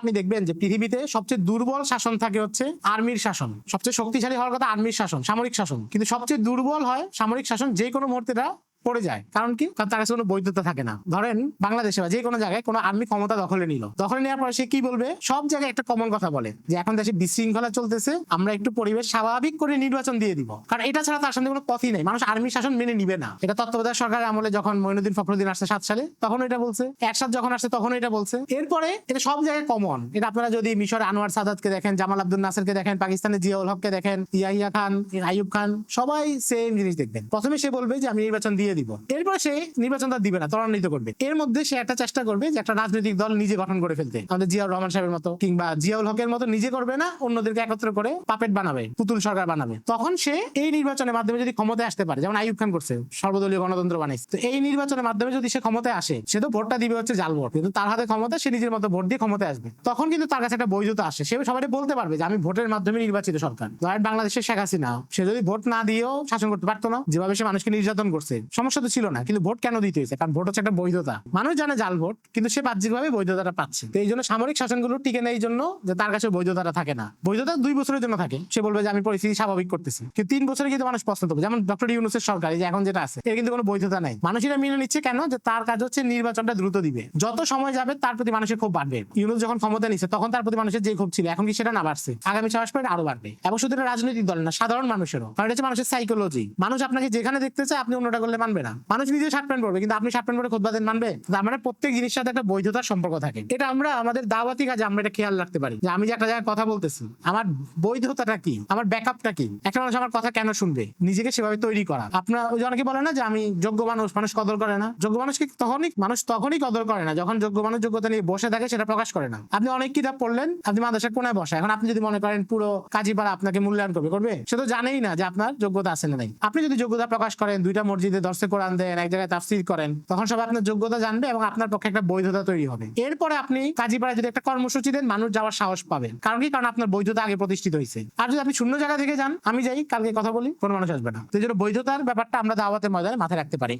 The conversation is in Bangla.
আপনি দেখবেন যে পৃথিবীতে সবচেয়ে দুর্বল শাসন থাকে হচ্ছে আর্মির শাসন। সবচেয়ে শক্তিশালী হওয়ার কথা আর্মির শাসন, সামরিক শাসন। কিন্তু সবচেয়ে দুর্বল হয় সামরিক শাসন যে কোনো মুহূর্তে পড়ে যায়। কারণ কি? কারণ তার কাছে কোনো বৈধতা থাকে না। ধরেন বাংলাদেশে বা যে কোনো জায়গায় কোনো আর্মি ক্ষমতা দখলে নিল। দখলে নেওয়ার পরে সে কি বলবে? সব জায়গায় একটা কমন কথা বলে যে, এখন দেশে বিশৃঙ্খলা চলতেছে, আমরা একটু পরিবেশ স্বাভাবিক করে নির্বাচন দিয়ে দিব। কারণ এটা ছাড়া তার সামনে কোনো পথই নেই। মানুষ আর্মি শাসন মেনে নিবে না। এটা তত্ত্বাবধায়ক সরকারের আমলে যখন মইনুদ্দিন ফখরুদ্দিন আসছে সাত সালে তখন এটা বলছে। একসাথ যখন আসছে তখন এটা বলছে। এরপরে এটা সব জায়গায় কমন এটা আপনারা যদি মিশর আনোয়ার সাদাতকে দেখেন, জামাল আব্দুল নাসেরকে দেখেন পাকিস্তানের জিয়াউল হককে দেখেন, ইয়াহিয়া খান, আইয়ুব খান, সবাই সেম জিনিস দেখবেন। প্রথমে সে বলবে যে, আমি নির্বাচন দিয়ে দিব। এরপর সে নির্বাচনটা দিবে না, ত্বরান্বিত করবে। এর মধ্যে সে একটা চেষ্টা করবে যে একটা রাজনৈতিক দল নিজে গঠন করে ফেলতে। আমাদের জিয়াউর রহমান সাহেবের মতো কিংবা জিয়াউল হকের মতো নিজে করবে না, অন্যদেরকে একত্র করে পাপেট বানাবে, পুতুল সরকার বানাবে। তখন সে এই নির্বাচনের মাধ্যমে যদি ক্ষমতায় আসতে পারে, যেমন আইয়ুব খান করছে, সর্বদলীয় গণতন্ত্র বানাইছে। তো এই নির্বাচনের মাধ্যমে যদি সে ক্ষমতায় আসে, সে তো ভোটটা দিবে হচ্ছে জাল ভোট, কিন্তু তার হাতে ক্ষমতা, সে নিজের মতো ভোট দিয়ে ক্ষমতায় আসবে। তখন কিন্তু তার কাছে একটা বৈধতা আসে। সে সবাই বলতে পারবে যে, আমি ভোটের মাধ্যমে নির্বাচিত সরকার। বাংলাদেশের শেখ হাসিনা, সে যদি ভোট না দিয়েও শাসন করতে পারতো না, যেভাবে সে মানুষকে নির্যাতন করছে সমস্যা তো ছিল না, কিন্তু ভোট কেন দিতে হয়েছে? কারণ ভোট হচ্ছে একটা বৈধতা। মানুষ জানে জাল ভোট, কিন্তু সে বাহ্যিকভাবে বৈধতাটা পাচ্ছে। তো এই জন্য সামরিক শাসনগুলো টিকে নেই জন্য যে তার কাছে বৈধতাটা থাকে না। বৈধতা দুই বছরের জন্য থাকে। সে বলবে যে আমি পরিস্থিতি স্বাভাবিক করতেছি। কিন্তু তিন বছরে কিন্তু মানুষ পছন্দ করবে যেমন ডক্টর ইউনুসের সরকার যে এখন যেটা আছে, এর কিন্তু কোনো বৈধতা নাই। মানুষেরা মেনে নিচ্ছে কেন? যে তার কাজ হচ্ছে নির্বাচনটা দ্রুত দিবে। যত সময় যাবে, তার প্রতি মানুষের খুব বাড়বে। ইউনুস যখন ক্ষমতা নিচ্ছে তখন তার প্রতি মানুষের যে ক্ষোভ ছিল, এখন কি সেটা না বাড়ছে? আগামী ছয় মাস পরে আরও বাড়বে। এবং শুধু রাজনৈতিক দল না, সাধারণ মানুষেরও। কারণ এটা হচ্ছে মানুষের সাইকোলজি মানুষ আপনাকে যেখানে দেখতে চায়, আপনি অন্যটা করলে মানবে না। মানুষ নিজে শার্ট প্যান্ট পরবে, কিন্তু আপনি শার্ট প্যান্ট পরে খোদ বাদেন মানবে? তার মানে প্রত্যেক জিনিসের সাথে একটা বৈধতার সম্পর্ক থাকে। এটা আমরা, আমাদের দাওয়াতি কাজে আমরা এটা খেয়াল রাখতে পারি। যে আমি যে একটা জায়গায় কথা বলতেছি, আমার বৈধতাটা কি? আমার ব্যাকআপটা কি? একটা মানুষ আমার কথা কেন শুনবে? নিজেকে সেভাবে তৈরি করা। আপনার, ওই অনেকে বলে না যে আমি যোগ্য মানুষ মানুষ কদর করে না। যোগ্য মানুষকে তখনই, মানুষ তখনই কদর করে না, যখন যোগ্য মানুষ যোগ্যতা নিয়ে বসে থাকে, সেটা প্রকাশ করে না। আপনি অনেক কিতাব পড়লেন, আপনি মাদ্রাসার কোনায় বসে। এখন আপনি যদি মনে করেন পুরো কাজীপাড়া আপনাকে মূল্যায়ন করবে করবে, সে তো জানেই না যে আপনার যোগ্যতা আছে না নাই। আপনি যদি যোগ্যতা প্রকাশ করেন, দুইটা মসজিদে দর্শে কোরআন দেন, এক জায়গায় তাফসির করেন, তখন সবাই আপনার যোগ্যতা জানবে এবং আপনার পক্ষে একটা বৈধতা তৈরি হবে। এরপরে আপনি কাজীপাড়ায় যদি একটা কর্মসূচি দেন, মানুষ যাওয়ার সাহস পাবেন কারণ কি? কারণ আপনার বৈধতা আগে প্রতিষ্ঠিত হয়েছে। আর যদি আপনি শূন্য জায়গা থেকে যান, আমি যাই, কালকে কথা বলি, কোনো মানুষ আসবে না। তো বৈধতার ব্যাপারটা আমরা দাওয়াতের ময়দানে মাথায় রাখতে পারি।